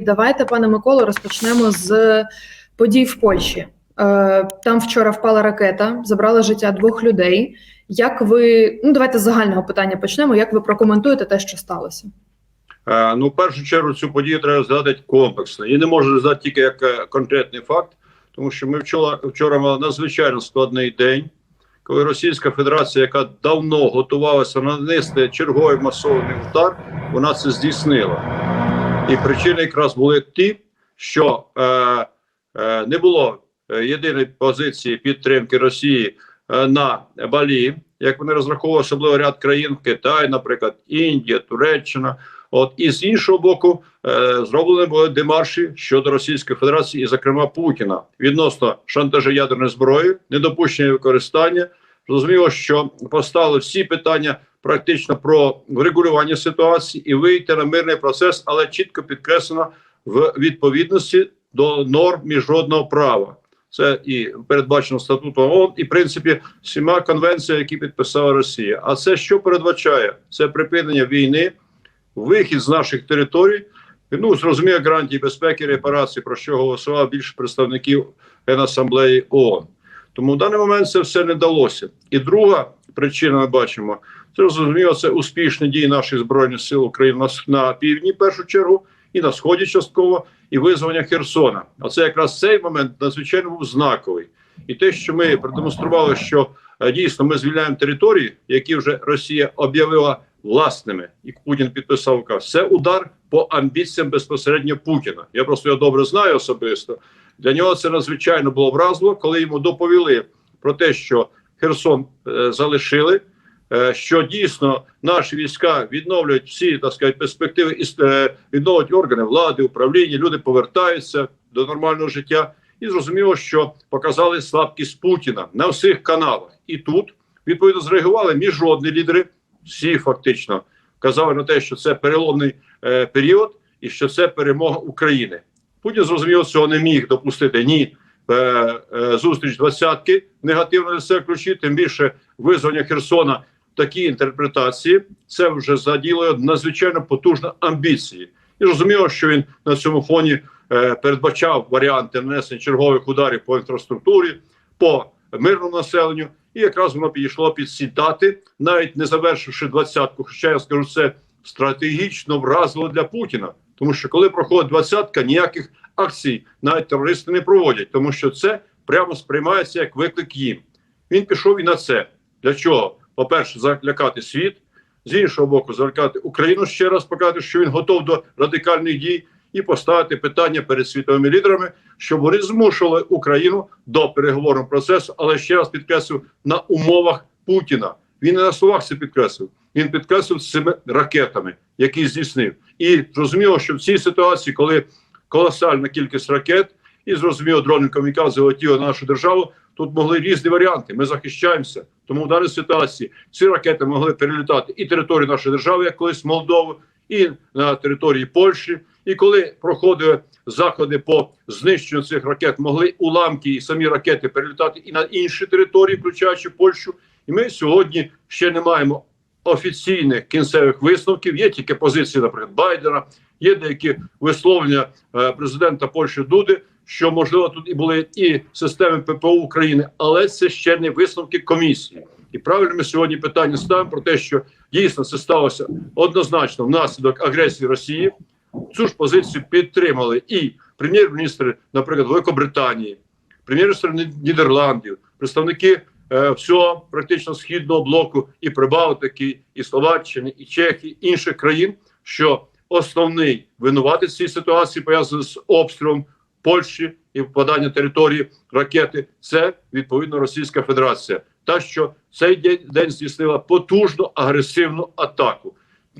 Давайте, пане Миколо, розпочнемо з подій в Польщі. Е, Там вчора впала ракета, забрала життя двох людей. Як ви ну давайте з загального питання почнемо. Як ви прокоментуєте те, що сталося? Е, Ну, в першу чергу, цю подію треба розглядати комплексно. І не можна розглядати тільки як е, конкретний факт, тому що ми вчора вчора мали надзвичайно складний день, коли Російська Федерація, яка давно готувалася нанести черговий масований удар, вона це здійснила. І причини якраз були ті, що е, е, не було е, єдиної позиції підтримки Росії е, на Балі, як вони розраховували, особливо ряд країн Китай, наприклад, Індія, Туреччина. От і з іншого боку, е, зроблені були демарші щодо Російської Федерації, і, зокрема, Путіна відносно шантажу ядерної зброї, недопущення використання. Зрозуміло, що поставили всі питання практично про врегулювання ситуації і вийти на мирний процес, але чітко підкреслено в відповідності до норм міжнародного права. Це і передбачено статутом ООН, і в принципі всіма конвенціями, які підписала Росія. А це що передбачає? Це припинення війни, вихід з наших територій. Ну зрозуміло, гарантії безпеки, репарації, про що голосував більше представників Генасамблеї ООН. Тому в даний момент це все не вдалося. І друга причина ми бачимо це зрозуміло, це успішні дії наших збройних сил України на, півдні, в першу чергу, і на сході частково, і визволення Херсона. А це якраз цей момент надзвичайно був знаковий. І те, що ми продемонстрували, що е, дійсно ми звільняємо території, які вже Росія об'явила власними, і Путін підписав указ. Це удар по амбіціям безпосередньо Путіна. Я просто його добре знаю особисто. Для нього це надзвичайно було вразливо, коли йому доповіли про те, що Херсон е, залишили. е, Що дійсно наші війська відновлюють всі так сказати, перспективи і е, відновлюють органи влади, управління, люди повертаються до нормального життя, і зрозуміло, що показали слабкість Путіна на всіх каналах. І тут відповідно зреагували міжнародні лідери, всі фактично казали на те, що це переломний е, період і що це перемога України. Путін зрозуміло, цього не міг допустити ні е, е, зустріч двадцятки негативно себе ключі, тим більше визвання Херсона в такій інтерпретації. Це вже заділо надзвичайно потужні амбіції. І розуміло, що він на цьому фоні е, передбачав варіанти нанесення чергових ударів по інфраструктурі, по мирному населенню, і якраз воно підійшло під ці дати, навіть не завершивши двадцятку. Хоча я скажу, це стратегічно вразливо для Путіна, тому що коли проходить двадцятка, ніяких акцій навіть терористи не проводять, тому що це прямо сприймається як виклик їм. Він пішов і на це. Для чого? По-перше, залякати світ, з іншого боку, залякати Україну ще раз показати, що він готов до радикальних дій, і поставити питання перед світовими лідерами, щоб вони змушували Україну до переговорного процесу, але ще раз підкреслив на умовах Путіна. Він не на словах це підкреслив. Він підкреслив цими ракетами, які здійснив. І зрозуміло, що в цій ситуації, коли колосальна кількість ракет, і зрозуміло, дрони камікадзе летіли на нашу державу. Тут могли різні варіанти. Ми захищаємося. Тому в даній ситуації ці ракети могли перелітати і територію нашої держави, як колись Молдову, і на території Польщі. І коли проходили заходи по знищенню цих ракет, могли уламки і самі ракети перелітати і на інші території, включаючи Польщу. І ми сьогодні ще не маємо офіційних кінцевих висновків. Є тільки позиції, наприклад, Байдена, є деякі висловлення е, президента Польщі Дуди, що можливо тут і були і системи ППО України, але це ще не висновки комісії. І правильно ми сьогодні питання ставимо про те, що дійсно це сталося однозначно внаслідок агресії Росії. Цю ж позицію підтримали і прем'єр-міністр, наприклад, Великобританії, прем'єр-міністр Нідерландів, представники всього практично східного блоку і Прибалтики, і Словаччини, і Чехії, інших країн, що основний винуватець цієї ситуації пов'язаний з обстрілом Польщі і впадання території ракети, це відповідно Російська Федерація. Та що цей день, день здійснила потужну агресивну атаку.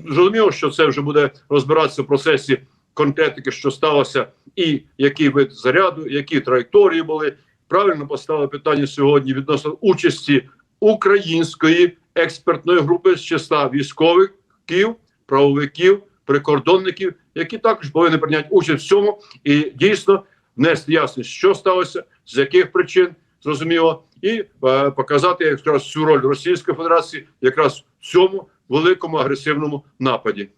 Зрозуміло, що це вже буде розбиратися в процесі конкретики, що сталося, і який вид заряду, які траєкторії були. Правильно поставили питання сьогодні відносно участі української експертної групи з числа військовиків, правовиків, прикордонників, які також повинні прийняти участь в цьому і дійсно внести ясність, що сталося, з яких причин зрозуміло, і е, показати якраз цю роль Російської Федерації якраз в цьому великому агресивному нападі.